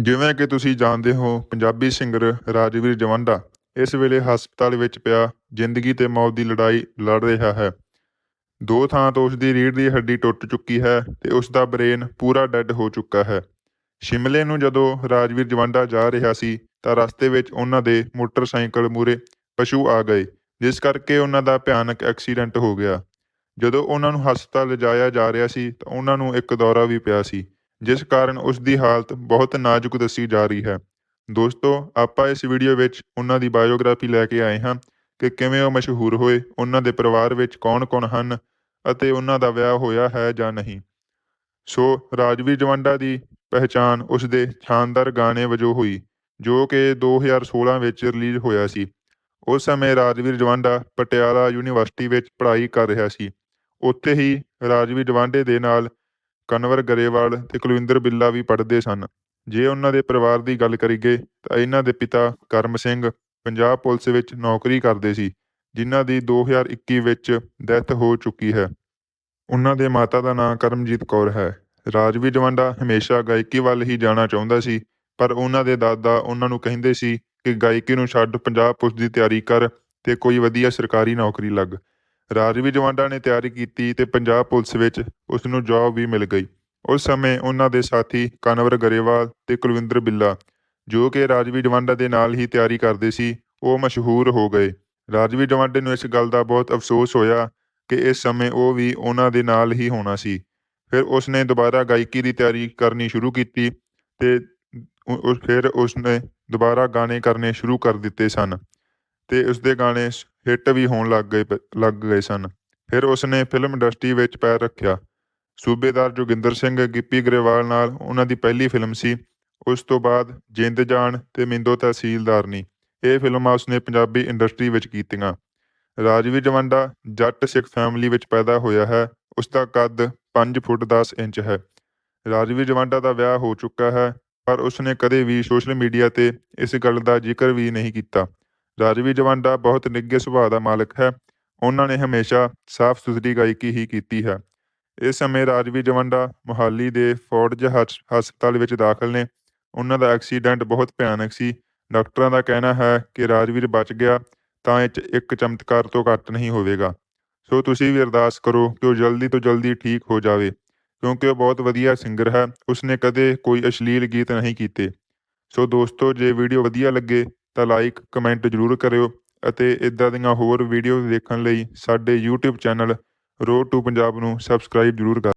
ਜਿਵੇਂ ਕਿ ਤੁਸੀਂ ਜਾਣਦੇ ਹੋ, ਪੰਜਾਬੀ ਸਿੰਗਰ ਰਾਜਵੀਰ ਜਵੰਡਾ ਇਸ ਵੇਲੇ ਹਸਪਤਾਲ ਵਿੱਚ ਪਿਆ, ਜ਼ਿੰਦਗੀ ਤੇ ਮੌਤ ਦੀ ਲੜਾਈ ਲੜ ਰਿਹਾ ਹੈ। ਦੋ ਥਾਂ ਤੋਂ ਉਸ ਦੀ ਰੀੜ੍ਹ ਦੀ ਹੱਡੀ ਟੁੱਟ ਚੁੱਕੀ ਹੈ ਤੇ ਉਸ ਦਾ ਬ੍ਰੇਨ ਪੂਰਾ ਡੈੱਡ ਹੋ ਚੁੱਕਾ ਹੈ। ਸ਼ਿਮਲੇ ਨੂੰ ਜਦੋਂ ਰਾਜਵੀਰ ਜਵੰਡਾ ਜਾ ਰਿਹਾ ਸੀ, ਤਾਂ ਰਸਤੇ ਵਿੱਚ ਉਹਨਾਂ ਦੇ ਮੋਟਰਸਾਈਕਲ ਮੂਰੇ ਪਸ਼ੂ ਆ ਗਏ, ਜਿਸ ਕਰਕੇ ਉਹਨਾਂ ਦਾ ਭਿਆਨਕ ਐਕਸੀਡੈਂਟ ਹੋ ਗਿਆ। ਜਦੋਂ ਉਹਨਾਂ ਨੂੰ ਹਸਪਤਾਲ ਲਿਜਾਇਆ ਜਾ ਰਿਹਾ ਸੀ, ਤਾਂ ਉਹਨਾਂ ਨੂੰ ਇੱਕ ਦੌਰਾ ਵੀ ਪਿਆ ਸੀ। ਜਿਸ ਕਾਰਨ ਉਸ ਦੀ ਹਾਲਤ ਬਹੁਤ ਨਾਜ਼ੁਕ ਦੱਸੀ ਜਾ ਰਹੀ ਹੈ। ਦੋਸਤੋ, ਆਪਾਂ ਇਸ ਵੀਡੀਓ ਵਿੱਚ ਉਹਨਾਂ ਦੀ ਬਾਇਓਗ੍ਰਾਫੀ ਲੈ ਕੇ ਆਏ ਹਾਂ ਕਿ ਕਿਵੇਂ ਉਹ ਮਸ਼ਹੂਰ ਹੋਏ, ਉਹਨਾਂ ਦੇ ਪਰਿਵਾਰ ਵਿੱਚ ਕੌਣ-ਕੌਣ ਹਨ ਅਤੇ ਉਹਨਾਂ ਦਾ ਵਿਆਹ ਹੋਇਆ ਹੈ ਜਾਂ ਨਹੀਂ। ਸੋ, ਰਾਜਵੀਰ ਜਵੰਡਾ ਦੀ ਪਹਿਚਾਣ ਉਸ ਦੇ ਸ਼ਾਨਦਾਰ ਗਾਣੇ ਵਜੋਂ ਹੋਈ, ਜੋ ਕਿ 2016 ਵਿੱਚ ਰਿਲੀਜ਼ ਹੋਇਆ ਸੀ। ਉਸ ਸਮੇਂ ਰਾਜਵੀਰ ਜਵੰਡਾ ਪਟਿਆਲਾ ਯੂਨੀਵਰਸਿਟੀ ਵਿੱਚ ਪੜ੍ਹਾਈ ਕਰ ਰਿਹਾ ਸੀ। ਉੱਥੇ ਹੀ ਰਾਜਵੀਰ ਜਵਾਂਡੇ ਦੇ ਨਾਲ ਕਨਵਰ ਗਰੇਵਾਲ ਤੇ ਕੁਲਵਿੰਦਰ ਬਿੱਲਾ ਵੀ ਪੜ੍ਹਦੇ ਸਨ। ਜੇ ਉਹਨਾਂ ਦੇ ਪਰਿਵਾਰ ਦੀ ਗੱਲ ਕਰੀਏ ਤਾਂ ਇਹਨਾਂ ਦੇ ਪਿਤਾ ਕਰਮ ਸਿੰਘ ਪੰਜਾਬ ਪੁਲਿਸ ਵਿੱਚ ਨੌਕਰੀ ਕਰਦੇ ਸੀ, ਜਿਨ੍ਹਾਂ ਦੀ 2021 ਵਿੱਚ ਡੈਥ ਹੋ ਚੁੱਕੀ ਹੈ। ਉਹਨਾਂ ਦੇ ਮਾਤਾ ਦਾ ਨਾਂ ਕਰਮਜੀਤ ਕੌਰ ਹੈ। ਰਾਜਵੀ ਜਵੰਡਾ ਹਮੇਸ਼ਾ ਗਾਇਕੀ ਵੱਲ ਹੀ ਜਾਣਾ ਚਾਹੁੰਦਾ ਸੀ, ਪਰ ਉਹਨਾਂ ਦੇ ਦਾਦਾ ਉਹਨਾਂ ਨੂੰ ਕਹਿੰਦੇ ਸੀ ਕਿ ਗਾਇਕੀ ਨੂੰ ਛੱਡ ਪੰਜਾਬ ਪੁਲਿਸ ਦੀ ਤਿਆਰੀ ਕਰ ਤੇ ਕੋਈ ਵਧੀਆ ਸਰਕਾਰੀ ਨੌਕਰੀ ਲੱਗ। ਰਾਜਵੀ ਜਵੰਡਾ ਨੇ ਤਿਆਰੀ ਕੀਤੀ ਤੇ ਪੰਜਾਬ ਪੁਲਿਸ ਵਿੱਚ ਉਸ ਨੂੰ ਜੌਬ ਵੀ ਮਿਲ ਗਈ। ਉਸ ਸਮੇਂ ਉਹਨਾਂ ਦੇ ਸਾਥੀ ਕਨਵਰ ਗਰੇਵਾਲ ਤੇ ਕੁਲਵਿੰਦਰ ਬਿੱਲਾ, ਜੋ ਕਿ ਰਾਜਵੀ ਜਵੰਡਾ ਦੇ ਨਾਲ ਹੀ ਤਿਆਰੀ ਕਰਦੇ ਸੀ, ਉਹ ਮਸ਼ਹੂਰ ਹੋ ਗਏ। ਰਾਜਵੀ ਜਵੰਡੇ ਨੂੰ ਇਸ ਗੱਲ ਦਾ ਬਹੁਤ ਅਫਸੋਸ ਹੋਇਆ ਕਿ ਇਸ ਸਮੇਂ ਉਹ ਵੀ ਉਹਨਾਂ ਦੇ ਨਾਲ ਹੀ ਹੋਣਾ ਸੀ। ਫਿਰ ਉਸਨੇ ਦੁਬਾਰਾ ਗਾਇਕੀ ਦੀ ਤਿਆਰੀ ਕਰਨੀ ਸ਼ੁਰੂ ਕੀਤੀ ਤੇ ਫਿਰ ਉਸਨੇ ਦੁਬਾਰਾ ਗਾਣੇ ਕਰਨੇ ਸ਼ੁਰੂ ਕਰ ਦਿੱਤੇ ਸਨ ਤੇ ਉਸਦੇ ਗਾਣੇ ਹਿੱਟ ਵੀ ਹੋਣ ਲੱਗ ਗਏ ਪ- ਲੱਗ ਗਏ ਸਨ। ਫਿਰ ਉਸਨੇ ਫਿਲਮ ਇੰਡਸਟਰੀ ਵਿੱਚ ਪੈਰ ਰੱਖਿਆ। ਸੂਬੇਦਾਰ ਜੋਗਿੰਦਰ ਸਿੰਘ, ਗਿੱਪੀ ਗਰੇਵਾਲ ਨਾਲ ਉਹਨਾਂ ਦੀ ਪਹਿਲੀ ਫਿਲਮ ਸੀ। ਉਸ ਤੋਂ ਬਾਅਦ ਜਿੰਦ ਜਾਨ ਤੇ ਮਿੰਦੋ ਤਹਿਸੀਲਦਾਰਨੀ ਇਹ ਫਿਲਮਾਂ ਉਸਨੇ ਪੰਜਾਬੀ ਇੰਡਸਟਰੀ ਵਿੱਚ ਕੀਤੀਆਂ। ਰਾਜਵੀ ਜਵੰਡਾ, ਜੱਟ ਸਿੱਖ ਫੈਮਿਲੀ ਵਿੱਚ ਪੈਦਾ ਹੋਇਆ ਹੈ। ਉਸ ਦਾ ਕੱਦ 5 ਫੁੱਟ 10 ਇੰਚ ਹੈ। ਰਾਜਵੀ ਜਵੰਡਾ ਦਾ ਵਿਆਹ ਹੋ ਚੁੱਕਾ ਹੈ, ਪਰ ਉਸਨੇ ਕਦੇ ਵੀ ਸੋਸ਼ਲ ਮੀਡੀਆ ਤੇ ਇਸ ਗੱਲ ਦਾ ਜ਼ਿਕਰ ਵੀ ਨਹੀਂ ਕੀਤਾ। ਰਾਜਵੀਰ ਜਵਾਂਡਾ ਬਹੁਤ ਨਿੱਘੇ ਸੁਭਾਅ ਦਾ ਮਾਲਕ ਹੈ। ਉਹਨਾਂ ਨੇ ਹਮੇਸ਼ਾ ਸਾਫ਼ ਸੁਥਰੀ ਗਾਇਕੀ ਹੀ ਕੀਤੀ ਹੈ। ਇਸ ਸਮੇਂ ਰਾਜਵੀਰ ਜਵੰਡਾ ਮੁਹਾਲੀ ਦੇ ਫੋਰਡਜ ਹਸ- ਹਸਪਤਾਲ ਵਿੱਚ ਦਾਖਲ ਨੇ। ਉਹਨਾਂ ਦਾ ਐਕਸੀਡੈਂਟ ਬਹੁਤ ਭਿਆਨਕ ਸੀ। ਡਾਕਟਰਾਂ ਦਾ ਕਹਿਣਾ ਹੈ ਕਿ ਰਾਜਵੀਰ ਬਚ ਗਿਆ ਤਾਂ ਇਹ 'ਚ ਇੱਕ ਚਮਤਕਾਰ ਤੋਂ ਘੱਟ ਨਹੀਂ ਹੋਵੇਗਾ। ਸੋ ਤੁਸੀਂ ਵੀ ਅਰਦਾਸ ਕਰੋ ਕਿ ਉਹ ਜਲਦੀ ਤੋਂ ਜਲਦੀ ਠੀਕ ਹੋ ਜਾਵੇ, ਕਿਉਂਕਿ ਉਹ ਬਹੁਤ ਵਧੀਆ ਸਿੰਗਰ ਹੈ। ਉਸਨੇ ਕਦੇ ਕੋਈ ਅਸ਼ਲੀਲ ਗੀਤ ਨਹੀਂ ਕੀਤੇ। ਸੋ ਦੋਸਤੋ, ਜੇ ਵੀਡੀਓ ਵਧੀਆ ਲੱਗੇ ਤਾਂ ਲਾਈਕ ਕਮੈਂਟ ਜ਼ਰੂਰ ਕਰਿਓ ਅਤੇ ਇਦਾਂ ਦੀਆਂ ਹੋਰ ਵੀਡੀਓਜ਼ ਦੇਖਣ ਲਈ ਸਾਡੇ YouTube channel road to Punjab ਨੂੰ ਸਬਸਕ੍ਰਾਈਬ ਜ਼ਰੂਰ ਕਰੋ